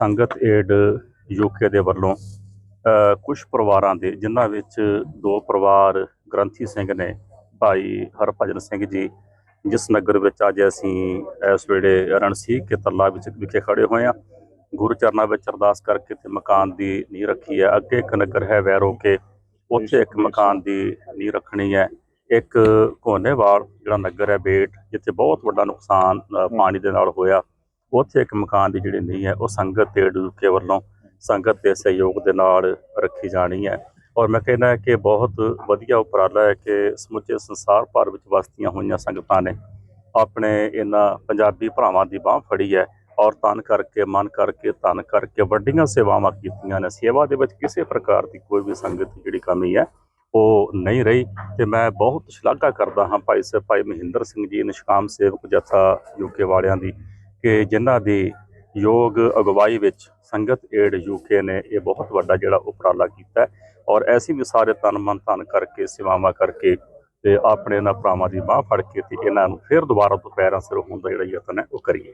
ਸੰਗਤ aid UK ਦੇ ਵੱਲੋਂ ਕੁਝ ਪਰਿਵਾਰਾਂ ਦੇ ਜਿਨ੍ਹਾਂ ਵਿੱਚ ਦੋ ਪਰਿਵਾਰ ਗ੍ਰੰਥੀ ਸਿੰਘ ਨੇ ਭਾਈ ਹਰਭਜਨ ਸਿੰਘ ਜੀ ਜਿਸ ਨਗਰ ਵਿੱਚ ਅੱਜ ਅਸੀਂ ਇਸ ਵੇਲੇ ਰਣਸੀਕ ਕੇ ਤੱਲਾ ਵਿੱਚ ਵਿਖੇ ਖੜੇ ਹੋਏ ਹਾਂ। ਗੁਰੂ ਚਰਨਾਂ ਵਿੱਚ ਅਰਦਾਸ ਕਰਕੇ ਤੇ ਮਕਾਨ ਦੀ ਨੀਂਹ ਰੱਖੀ ਹੈ। ਅੱਗੇ ਇੱਕ ਨਗਰ ਹੈ ਵੈਰੋ ਕੇ ਉੱਥੇ ਇੱਕ ਮਕਾਨ ਦੀ ਨੀਂਹ ਰੱਖਣੀ ਹੈ। ਇੱਕ ਕੋਨੇਵਾਲ ਜਿਹੜਾ ਨਗਰ ਹੈ ਬੇਟ ਜਿੱਥੇ ਬਹੁਤ ਵੱਡਾ ਨੁਕਸਾਨ ਪਾਣੀ ਦੇ ਨਾਲ ਹੋਇਆ। ਉੱਥੇ ਇੱਕ ਮਕਾਨ ਦੀ ਜਿਹੜੀ ਨੀਂਹ ਹੈ, ਉਹ ਸੰਗਤ ਤੇ ਡੂਕੇ ਵੱਲੋਂ ਸੰਗਤ ਦੇ ਸਹਿਯੋਗ ਦੇ ਨਾਲ ਰੱਖੀ ਜਾਣੀ ਹੈ। ਔਰ ਮੈਂ ਕਹਿੰਦਾ ਕਿ ਬਹੁਤ ਵਧੀਆ ਉਪਰਾਲਾ ਹੈ ਕਿ ਸਮੁੱਚੇ ਸੰਸਾਰ ਭਰ ਵਿੱਚ ਵਸਤੀਆਂ ਹੋਈਆਂ ਸੰਗਤਾਂ ਨੇ ਆਪਣੇ ਇਹਨਾਂ ਪੰਜਾਬੀ ਭਰਾਵਾਂ ਦੀ ਬਾਹ ਫੜੀ ਹੈ ਔਰ ਤਨ ਕਰਕੇ, ਮਨ ਕਰਕੇ ਤਨ ਕਰਕੇ ਵੱਡੀਆਂ ਸੇਵਾਵਾਂ ਕੀਤੀਆਂ ਨੇ। ਸੇਵਾ ਦੇ ਵਿੱਚ ਕਿਸੇ ਪ੍ਰਕਾਰ ਦੀ ਕੋਈ ਵੀ ਸੰਗਤ ਦੀ ਜਿਹੜੀ ਕਮੀ ਹੈ, ਉਹ ਨਹੀਂ ਰਹੀ ਤੇ ਮੈਂ ਬਹੁਤ ਸ਼ਲਾਘਾ ਕਰਦਾ ਹਾਂ ਭਾਈ ਸਾਹਿਬ, ਭਾਈ ਮਹਿੰਦਰ ਸਿੰਘ ਜੀ, ਨਿਸ਼ਕਾਮ ਸੇਵਕ ਜਥਾ ਯੂਕੇ ਵਾਲਿਆਂ ਦੀ ਕਿ ਜਿਨ੍ਹਾਂ ਦੀ ਯੋਗ ਅਗਵਾਈ ਵਿੱਚ ਸੰਗਤ ਏਡ ਯੂਕੇ ਨੇ ਇਹ ਬਹੁਤ ਵੱਡਾ ਜਿਹੜਾ ਉਪਰਾਲਾ ਕੀਤਾ ਔਰ ਐਸੀ ਵੀ ਸਾਰੇ ਤਨ ਮਨ ਧਨ ਕਰਕੇ, ਸੇਵਾਵਾਂ ਕਰਕੇ ਤੇ ਆਪਣੇ ਇਹਨਾਂ ਭਰਾਵਾਂ ਦੀ ਬਾਹ ਫੜ ਕੇ ਤੇ ਇਹਨਾਂ ਨੂੰ ਫਿਰ ਦੁਬਾਰਾ ਤੋਂ ਪੈਰਾਂ ਸਿਰ ਹੋਣ ਦਾ ਜਿਹੜਾ ਯਤਨ ਹੈ, ਉਹ ਕਰੀਏ।